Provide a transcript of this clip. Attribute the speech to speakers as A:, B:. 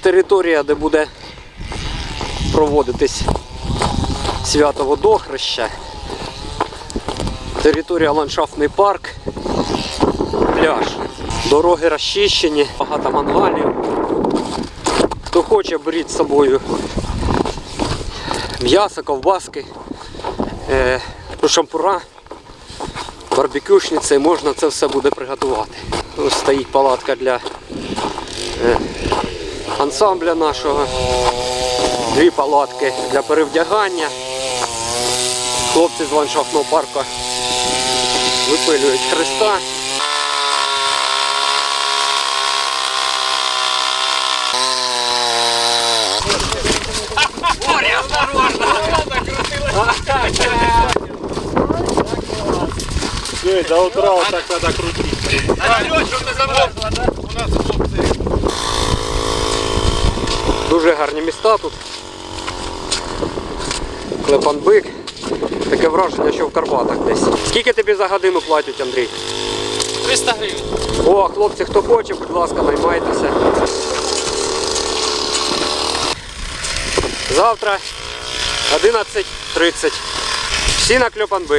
A: Територія, де буде проводитись свято водохреща. Територія ландшафтний парк, пляж. Дороги розчищені, багато мангалів. Хто хоче, беріть з собою м'ясо, ковбаски, е, шампура, барбекюшниці, можна це все буде приготувати. Ось стоїть палатка для е, ансамбля нашого. Дві палатки для перевдягання. Хлопці з ландшафтного парку випилюють хреста.
B: До утра вот так надо крутить.
A: Дуже гарні міста тут. Клепанбик. Таке враження, що в Карпатах десь. Скільки тобі за годину платять, Андрій?
C: 300 гривень.
A: О, хлопці, хто хоче, будь ласка, наймайтеся. Завтра 11.30. Всі на Кльопанбик.